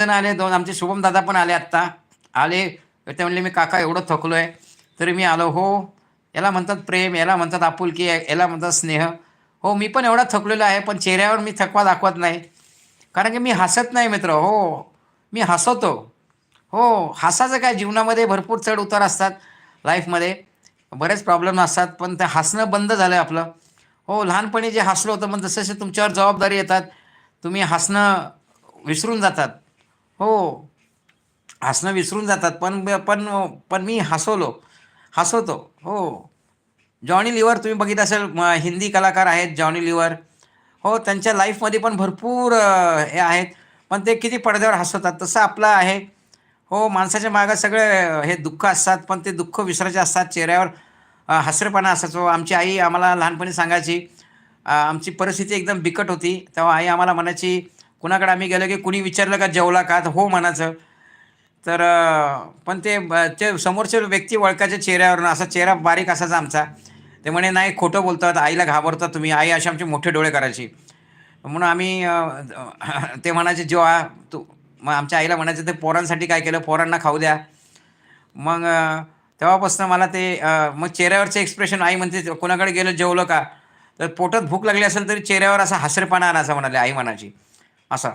जण आले दोन आमचे शुभम दादा पण आले आत्ता. आले ते म्हणले मी काका एवढं थकलो आहे तरी मी आलो. हो. याला म्हणतात प्रेम याला म्हणतात आपुलकी याला म्हणतात स्नेह. हो मी पण एवढा थकलेलो आहे पण चेहऱ्यावर मी थकवा दाखवत नाही. कारण की मी हसत नाही मित्र. हो. मी हसवतो हो. हसायचं काय? जीवनामध्ये भरपूर चढ उतार असतात लाईफमध्ये. बरेच प्रॉब्लेम असतात पण ते हसणं बंद झालं आहे आपलं. हो लहानपणी जे हसलो होतं पण जसं जसे तुमच्यावर जबाबदारी येतात तुम्ही हसणं विसरून जातात. हो. हसणं विसरून जातात पण पण पण मी हसवलो. हसवतो हो. जॉनी लिव्हर तुम्ही बघित असेल हिंदी कलाकार आहेत जॉनी लिव्हर. हो त्यांच्या लाईफमध्ये पण भरपूर हे आहेत. पण ते किती पडद्यावर हसवतात तसं आपलं आहे. हो माणसाच्या मागं सगळे हे दुःख असतात पण ते दुःख विसरायचे असतात चेहऱ्यावर हसरेपणा असायचो. आमची आई आम्हाला लहानपणी सांगायची आमची परिस्थिती एकदम बिकट होती तेव्हा आई आम्हाला म्हणायची कुणाकडे आम्ही गेलो की कुणी विचारलं का जेवला का? तर हो म्हणायचं. तर पण ते ते समोरचे व्यक्ती ओळखायच्या चेहऱ्यावरून असा चेहरा बारीक असायचा आमचा. ते म्हणे नाही खोटं बोलतात. आईला घाबरतात तुम्ही. आई अशी आमचे मोठे डोळे करायची. म्हणून आम्ही ते म्हणायचे जेव्हा तू मग आमच्या आईला म्हणायचं ते पोरांसाठी काय केलं? पोरांना खाऊ द्या. मग तेव्हापासून मला ते मग चेहऱ्यावरचे एक्सप्रेशन आई म्हणते कोणाकडे गेलं? जेवलं का? तर पोटात भूक लागली असेल तरी चेहऱ्यावर असा हसरेपणा आला असं म्हणाले आई म्हणायची. असा.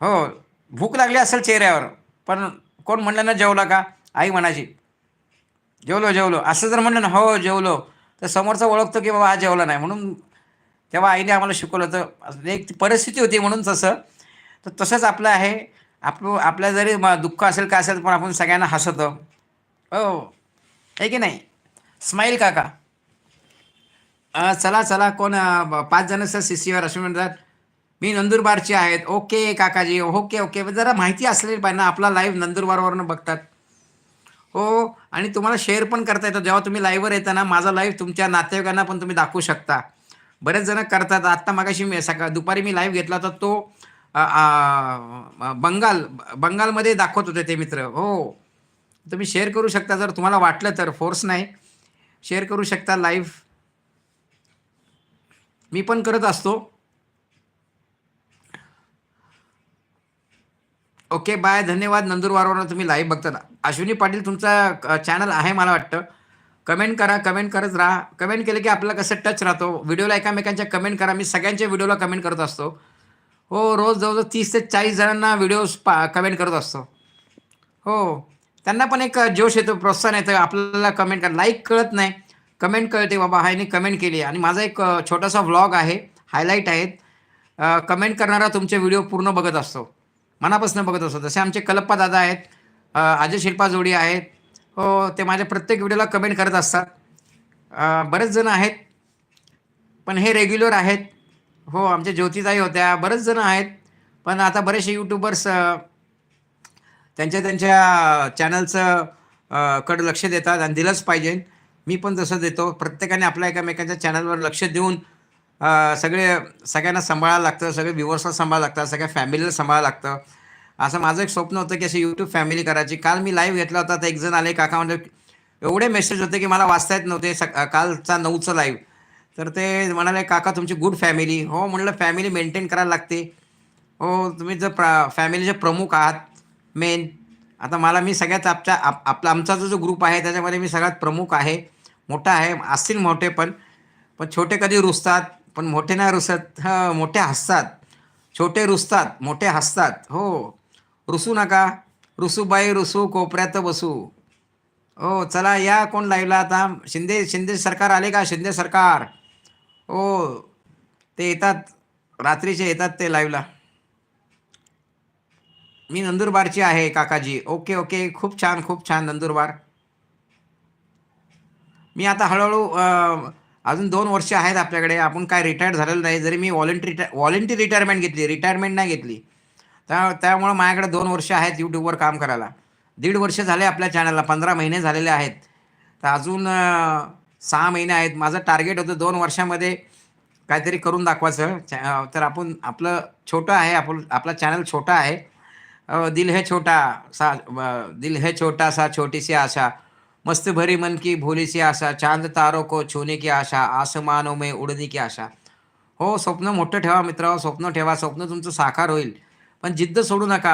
हो भूक लागली असेल चेहऱ्यावर पण कोण म्हणलं ना जेवला का? आई म्हणायची जेवलो जेवलो. असं जर म्हणलं ना हो जेवलो. तर समोरचा ओळखतो की बाबा हा जेवला नाही. म्हणून तेव्हा आईने आम्हाला शिकवलं होतं एक ती परिस्थिती होती म्हणून तसं. तर तसंच आपलं आहे. आप आपल्या जरी म- दुःख असेल का असेल पण आपण सगळ्यांना हसवतो. हो. आहे की नाही? स्माईल काका. चला चला कोण पाच जण सर सी सीवर असे म्हणतात. मी नंदुरबारचे आहेत. ओके काकाजी. Okay okay. जरा माहिती असलेली पाहिजे ना. आपला लाईव्ह नंदुरबारवरनं बघतात. हो आणि तुम्हाला शेअर पण करता येतं. जेव्हा तुम्ही लाईव्हवर येता ना माझा लाईव्ह तुमच्या नातेवाईकांना पण तुम्ही दाखवू शकता. बरेच जण करतात. आत्ता मागाशी मी सकाळ दुपारी मी लाईव्ह घेतला होता. तो आ, बंगाल बंगालमध्ये दाखवत होते ते मित्र. हो. तुम्ही शेअर करू शकता. जर तुम्हाला वाटलं तर. फोर्स नाही. शेअर करू शकता लाईव्ह मी पण करत असतो. ओके बाय धन्यवाद. नंदुरबारवरून तुम्ही लाईव्ह बघता अश्विनी पाटील तुमचा चॅनल आहे मला वाटतं. कमेंट करा कमेंट करत राहा. कमेंट केलं की आपल्याला कसं टच राहतो. व्हिडिओला एकामेकांच्या कमेंट करा. मी सगळ्यांच्या व्हिडिओला कमेंट करत असतो. हो रोज जवळजवळ तीस ते चाळीस जणांना व्हिडिओज पा कमेंट करत असतो. हो त्यांना पण एक जोश येतो प्रोत्साहन येतं. आपल्याला कमेंट करा. लाईक कळत नाही. कमेंट कळते बाबा हायने कमेंट केली. आणि माझा एक छोटासा व्लॉग आहे. हायलाईट आहेत. कमेंट करणारा तुमचे व्हिडिओ पूर्ण बघत असतो. मनापासून बघत असतो. जसे आमचे कलप्पा दादा आहेत अजय शिल्पा जोडी आहेत हो ते माझ्या प्रत्येक व्हिडिओला कमेंट करत असतात. बरेच जण आहेत पण हे रेग्युलर आहेत. हो आमच्या ज्योतिताई होत्या बरेच जण आहेत पण आता बरेचसे यूट्यूबर्स त्यांच्या त्यांच्या चॅनलचं अ, लक्ष देतात आणि दिलंच पाहिजे. मी पण तसं देतो. प्रत्येकाने आपल्या एकामेकांच्या चॅनलवर लक्ष देऊन सगळे सगळ्यांना सांभाळायला लागतं सगळे व्ह्युअर्सला सांभाळायला लागतं सगळ्या फॅमिलीला सांभाळायला लागतं. असं माझं एक स्वप्न होतं की अशी यूट्यूब फॅमिली करायची. काल मी लाईव्ह घेतला होता तर एक जण आले काका म्हणजे एवढे मेसेज होते की मला वाचता येत नव्हते सक कालचा नऊचं लाईव्ह तर ते म्हणाले काका तुमची गुड फॅमिली हो म्हणलं फॅमिली मेंटेन करायला लागते. हो तुम्ही जर प्रा फॅमिलीचे प्रमुख आहात मेन आता मला मी सगळ्यात आपच्या आप आपला आमचा जो जो ग्रुप आहे त्याच्यामध्ये मी सगळ्यात प्रमुख आहे. मोठा आहे असतील मोठे पण पण छोटे कधी रुसतात? पण मोठे नाही रुसत. हं मोठे हसतात. छोटे रुसतात. मोठे हसतात. हो. रुसू नका. रुसूबाई रुसू कोपऱ्यात बसू. हो चला या कोण लाईव्हला आता? शिंदे शिंदे सरकार आले का? शिंदे सरकार. हो ते येतात. रात्रीचे येतात ते लाईव्हला. मी नंदुरबारची आहे काकाजी. Okay okay. खूप छान खूप छान नंदुरबार. मी आता हळूहळू अजून दोन वर्ष आहेत आपल्याकडे. आपण काय रिटायर्ड झालेलं नाही. जरी मी व्हॉलेंटरी व्हॉलेंटरी रिटायरमेंट घेतली. रिटायरमेंट नाही घेतली. त्या त्यामुळं माझ्याकडे दोन वर्ष आहेत यूट्यूबवर काम करायला. दीड वर्ष झाले आपल्या चॅनलला पंधरा महिने झालेले आहेत. तर अजून सहा महिने आहेत. माझं टार्गेट होतं दोन वर्षामध्ये काहीतरी करून दाखवायचं. तर आपण आपलं छोटं आहे. आपण आपला चॅनल छोटा आहे. दिल है छोटा सा दिल है छोटा सा छोटीशी आशा. मस्त भरी मन की भोली सी आशा चांद तारों को छूने की आशा आसमानों में उडने की आशा। हो स्वप्न मोठं ठेवा मित्र स्वप्न ठेवा स्वप्न तुमचं साकार होईल. पण जिद्द सोडू नका.